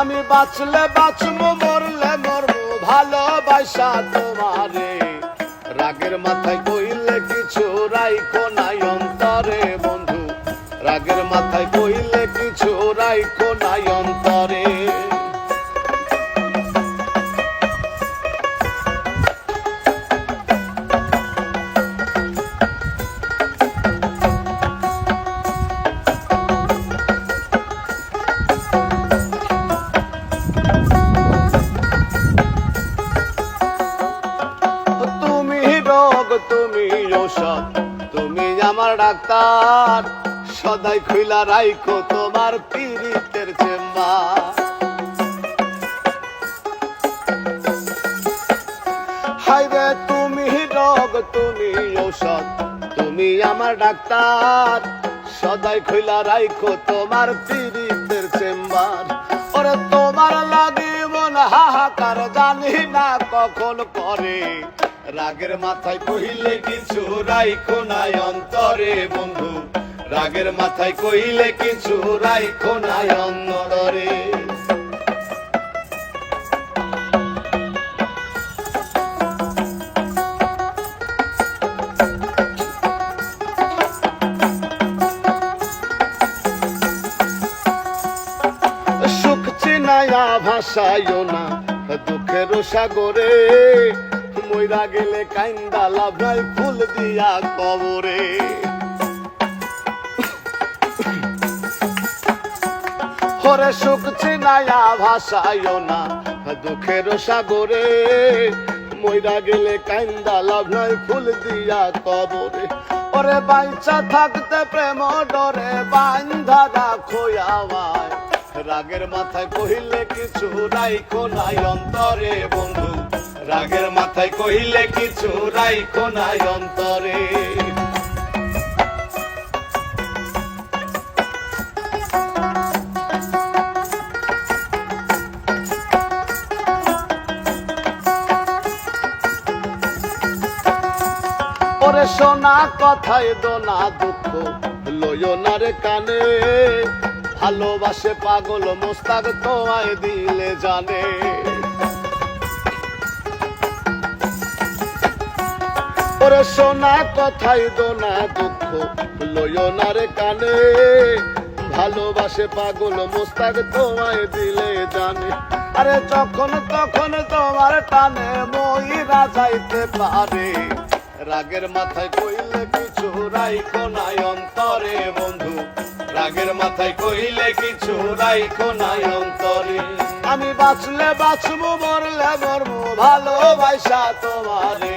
আমি বাঁচলে বাঁচবো, মরলে মরবো, ভালোবাসা তোমারে। রাগের মাথায় কইলে কিছু রাইখো নাই অন্তরে, বন্ধু। রাগের মাথায় কইলে কিছু রাইখো নাই অন্তরে। আমার ডাক্তার, সদাই খুইলা রাইখো তোমার পীড়িতের চেম্বার। হাইরে তুমি রোগ, তুমি ঔষধ, তুমি আমার ডাক্তার, সদাই খুইলা রাইখো তোমার পীড়িতের চেম্বার। ওরে, তোমার লাগে মন হাহাকার জানি না কখন করে। রাগের মাথায় কহিলে কিছু রাইখো নাই অন্তরে বন্ধু। রাগের মাথায় কহিলে কিছু রাইখো নাই অন্তরে। সুখ চিনায়া ভাষায়ও না দুঃখের সাগরে মইরা গেলে কাইন্দা লাভাই ফুল দিয়া কবরে। হরে সুখ চিনায়া ভাষায়ও না, দুঃখের সাগরে। মইরা গেলে কাইন্দা লাভাই ফুল দিয়া কবরে। ওরে বাইচা থাকতে প্রেম ডরে বান্ধা রাখো আমায়। রাগের মাথায় কহিলে কিছু রাইখো নাই অন্তরে, বন্ধু। রাগের মাথায় কহিলে কিছু রাইখো নাই অন্তরে। ওরে সোনা কথায় দোনা দুঃখ, লইও না রে কানে। ভালোবাসে পাগল মোস্তাক তোমায় দিলে জানে। ওরে সোনা কথায় দোনা দুঃখ। লইও না রে কানে, ভালোবাসে পাগল মোস্তাক তোমায় দিলে জানে। আরে যখন তখন তোমার টানে ময়রা যাইতে পারে। রাগের মাথায় কইলে কিছু রাইখো নাই অন্তরে বন্ধু। রাগের মাথায় কইলে কিছু রাইখো নাই অন্তরে। আমি বাঁচলে বাঁচবো, মরলে মরবো, ভালোবাসা তোমারে।